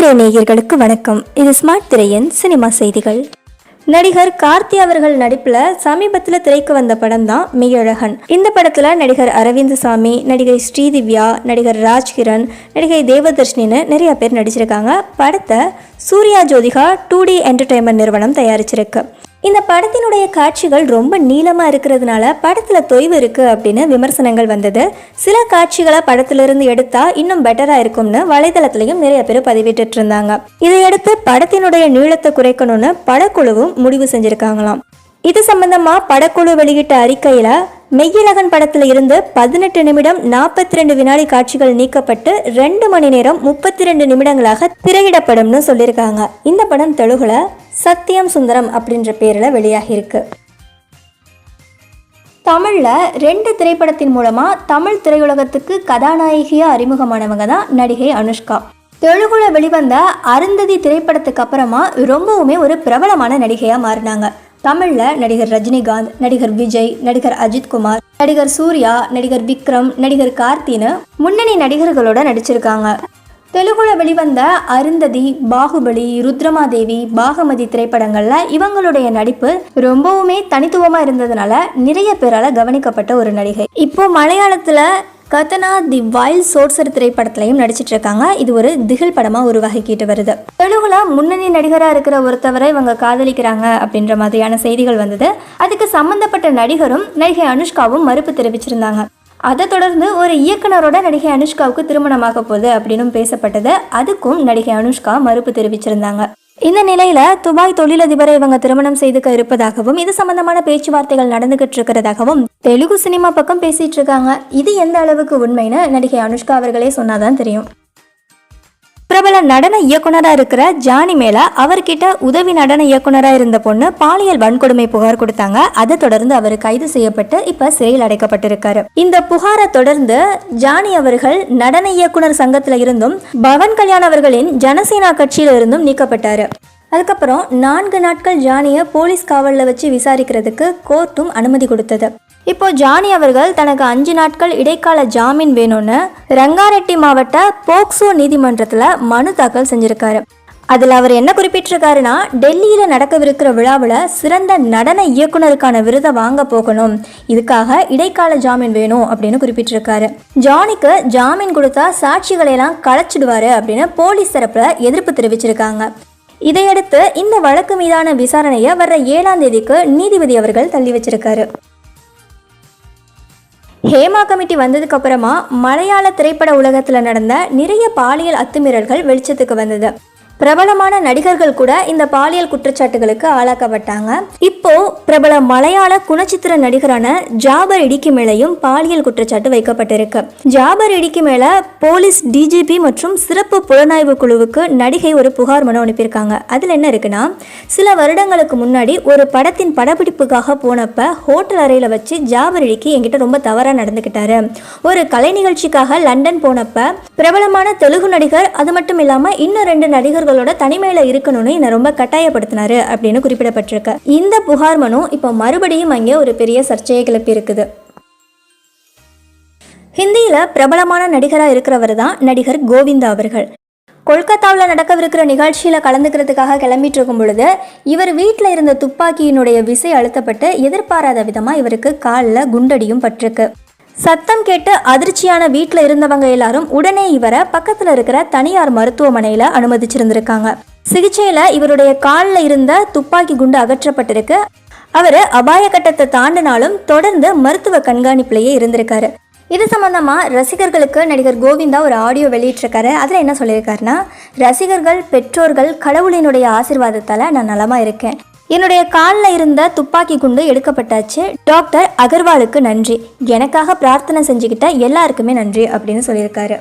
திரை நேயர்களுக்கு வணக்கம். இது ஸ்மார்ட் திரையின் சினிமா செய்திகள். நடிகர் கார்த்தி அவர்கள் நடிப்புல சமீபத்தில் திரைக்கு வந்த படம் தான் மெய்யழகன் இந்த படத்துல நடிகர் அரவிந்த் சாமி நடிகை ஸ்ரீதிவ்யா நடிகர் ராஜ்கிரண் நடிகை தேவதர்ஷினின்னு நிறைய பேர் நடிச்சிருக்காங்க. படத்தை Suriya Jyothika two D entertainment நிறுவனம் தயாரிச்சிருக்கு. இந்த படத்தினுடைய காட்சிகள் ரொம்ப நீளமாக இருக்கிறதுனால படத்தில் தொய்வு இருக்குது அப்படின்னு விமர்சனங்கள் வந்தது. சில காட்சிகளை படத்திலிருந்து எடுத்தா இன்னும் பெட்டராக இருக்கும்னு வலைதளத்திலையும் நிறைய பேர் பதிவிட்டு இருந்தாங்க. இதையடுத்து படத்தினுடைய நீளத்தை குறைக்கணும்னு படக்குழுவும் முடிவு செஞ்சிருக்காங்களாம். இது சம்பந்தமா படக்குழு வெளியிட்ட அறிக்கையில மெய்யழகன் படத்துல இருந்து பதினெட்டு நிமிடம் நாற்பத்தி ரெண்டு வினாடி காட்சிகள் நீக்கப்பட்டு ரெண்டு மணி நேரம் முப்பத்தி ரெண்டு நிமிடங்களாக திரையிடப்படும்னு சொல்லியிருக்காங்க. இந்த படம் தெலுகுல சத்தியம் சுந்தரம் அப்படின்ற பேரில் வெளியாகியிருக்கு. தமிழில் ரெண்டு திரைப்படத்தின் மூலமாக தமிழ் திரையுலகத்துக்கு கதாநாயகியாக அறிமுகமானவங்க தான் நடிகை அனுஷ்கா. தெலுங்குல வெளிவந்த அருந்ததி திரைப்படத்துக்கு அப்புறமா ரொம்பவுமே ஒரு பிரபலமான நடிகையாக மாறினாங்க. தமிழில் நடிகர் ரஜினிகாந்த் நடிகர் விஜய் நடிகர் அஜித்குமார் நடிகர் சூர்யா நடிகர் விக்ரம் நடிகர் கார்த்தின்னு முன்னணி நடிகர்களோட நடிச்சிருக்காங்க. தெலுங்குல வெளிவந்த அருந்ததி பாகுபலி ருத்ரமாதேவி பாகமதி திரைப்படங்களில் இவங்களுடைய நடிப்பு ரொம்பவுமே தனித்துவமாக இருந்ததுனால நிறைய பேரால் கவனிக்கப்பட்ட ஒரு நடிகை. இப்போ மலையாளத்தில் கத்தனா தி வைல்ட் சோர்சர் திரைப்படத்திலையும் நடிச்சிட்டு இருக்காங்க. இது ஒரு திகில் படமாக உருவாகிக்கிட்டு வருது. தெலுங்குல முன்னணி நடிகராக இருக்கிற ஒருத்தவரை இவங்க காதலிக்கிறாங்க அப்படின்ற மாதிரியான செய்திகள் வந்தது. அதுக்கு சம்மந்தப்பட்ட நடிகரும் நடிகை அனுஷ்காவும் மறுப்பு தெரிவிச்சிருந்தாங்க. அதை தொடர்ந்து ஒரு இயக்குனரோட நடிகை அனுஷ்காவுக்கு திருமணமாக போகுது அப்படின்னு பேசப்பட்டது. அதுக்கும் நடிகை அனுஷ்கா மறுப்பு தெரிவிச்சிருந்தாங்க. இந்த நிலையில துபாய் தொழிலதிபரை இவங்க திருமணம் செய்துக்க இருப்பதாகவும் இது சம்பந்தமான பேச்சுவார்த்தைகள் நடந்துகிட்டு இருக்கிறதாகவும் தெலுங்கு சினிமா பக்கம் பேசிட்டு இருக்காங்க. இது எந்த அளவுக்கு உண்மைன்னு நடிகை அனுஷ்கா அவர்களே சொன்னாதான் தெரியும். பிரபல நடன இயக்குனராக இருக்கிற ஜானி மேலா அவர்கிட்ட உதவி நடன இயக்குனராக இருந்த பொண்ணு பாலியல் வன்கொடுமை புகார் கொடுத்தாங்க. அதை தொடர்ந்து அவர் கைது செய்யப்பட்டு இப்ப சிறையில் அடைக்கப்பட்டிருக்காரு. இந்த புகாரை தொடர்ந்து ஜானி அவர்கள் நடன இயக்குனர் சங்கத்துல இருந்தும் பவன் கல்யாண் அவர்களின் ஜனசேனா கட்சியில இருந்தும் நீக்கப்பட்டாரு. அதுக்கப்புறம் நான்கு நாட்கள் ஜானியை போலீஸ் காவலில் வச்சு விசாரிக்கிறதுக்கு கோர்ட்டும் அனுமதி கொடுத்தது. இப்போ ஜானி அவர்கள் தனக்கு அஞ்சு நாட்கள் இடைக்கால ஜாமீன் வேணும்னு ரங்காரெட்டி மாவட்ட போக்சோ நீதிமன்றத்தில் மனு தாக்கல் செஞ்சிருக்காரு. அதில் அவர் என்ன குறிப்பிட்டிருக்காருன்னா டெல்லியில் நடக்கவிருக்கிற விழாவில் சிறந்த நடன இயக்குனருக்கான விருதை வாங்க போகணும். இதுக்காக இடைக்கால ஜாமீன் வேணும் அப்படின்னு குறிப்பிட்டிருக்காரு. ஜானிக்கு ஜாமீன் கொடுத்தா சாட்சிகளையெல்லாம் களைச்சிடுவாரு அப்படின்னு போலீஸ் தரப்பில் எதிர்ப்பு தெரிவிச்சிருக்காங்க. இதையடுத்து இந்த வழக்கு மீதான விசாரணையை வர்ற ஏழாம் தேதிக்கு நீதிபதி அவர்கள் தள்ளி வச்சிருக்காரு. ஹேமா கமிட்டி வந்ததுக்கு அப்புறமா மலையாள திரைப்பட உலகத்தில் நடந்த நிறைய பாலியல் அத்துமீறல்கள் வெளிச்சத்துக்கு வந்தது. பிரபலமான நடிகர்கள் கூட இந்த பாலியல் குற்றச்சாட்டுகளுக்கு ஆளாக்கப்பட்டாங்க. இப்போ பிரபல மலையாள குணச்சித்திர நடிகரான ஜாபர் இடிக்கு மேலையும் பாலியல் குற்றச்சாட்டு வைக்கப்பட்டிருக்கு. ஜாபர் இடிக்கு மேல போலீஸ் டிஜிபி மற்றும் சிறப்பு புலனாய்வு குழுவுக்கு நடிகை ஒரு புகார் மனு அனுப்பியிருக்காங்க. அதில் என்ன இருக்குன்னா சில வருடங்களுக்கு முன்னாடி ஒரு படத்தின் படப்பிடிப்புக்காக போனப்ப ஹோட்டல் அறையில் வச்சு ஜாபர் இடிக்கு என்கிட்ட ரொம்ப தவறாக நடந்துக்கிட்டாரு ஒரு கலை நிகழ்ச்சிக்காக லண்டன் போனப்ப பிரபலமான தெலுங்கு நடிகர் அது மட்டும் இல்லாமல் இன்னும் ரெண்டு நடிகர்கள் அவர்களோட தனிமையில் இருக்கணும்னு என்னை ரொம்ப கட்டாயப்படுத்தினாரு அப்படின்னு குறிப்பிடப்பட்டிருக்கு. இந்த புகார் மனு இப்போ மறுபடியும் அங்கே ஒரு பெரிய சர்ச்சையை கிளப்பி இருக்குது ஹிந்தியில் பிரபலமான நடிகராக இருக்கிறவர் தான் நடிகர் கோவிந்தா அவர்கள். கொல்கத்தாவில் நடக்கவிருக்கிற நிகழ்ச்சியில் கலந்துக்கிறதுக்காக கிளம்பிட்டு இருக்கும் பொழுது இவர் வீட்டில் இருந்த துப்பாக்கியினுடைய விசை அழுத்தப்பட்டு எதிர்பாராத விதமாக இவருக்கு காலில் குண்டடியும் பட்டிருக்கு. சத்தம் கேட்டு அதிர்ச்சியான வீட்டில் இருந்தவங்க எல்லாரும் உடனே இவரை பக்கத்தில் இருக்கிற தனியார் மருத்துவமனையில் அனுமதிச்சிருந்திருக்காங்க. சிகிச்சையில் இவருடைய காலில் இருந்த துப்பாக்கி குண்டு அகற்றப்பட்டிருக்கு. அவர் அபாய கட்டத்தை தாண்டினாலும் தொடர்ந்து மருத்துவ கண்காணிப்பிலேயே இருந்திருக்காரு. இது சம்மந்தமாக ரசிகர்களுக்கு நடிகர் கோவிந்தா ஒரு ஆடியோ வெளியிட்டிருக்காரு. அதில் என்ன சொல்லியிருக்காருன்னா ரசிகர்கள் பெற்றோர்கள் கடவுளினுடைய ஆசிர்வாதத்தால் நான் நலமாக இருக்கேன். என்னுடைய காலில் இருந்த துப்பாக்கி குண்டு எடுக்கப்பட்டாச்சு. டாக்டர் அகர்வாலுக்கு நன்றி. எனக்காக பிரார்த்தனை செஞ்சுக்கிட்ட எல்லாருக்குமே நன்றி அப்படின்னு சொல்லியிருக்காரு.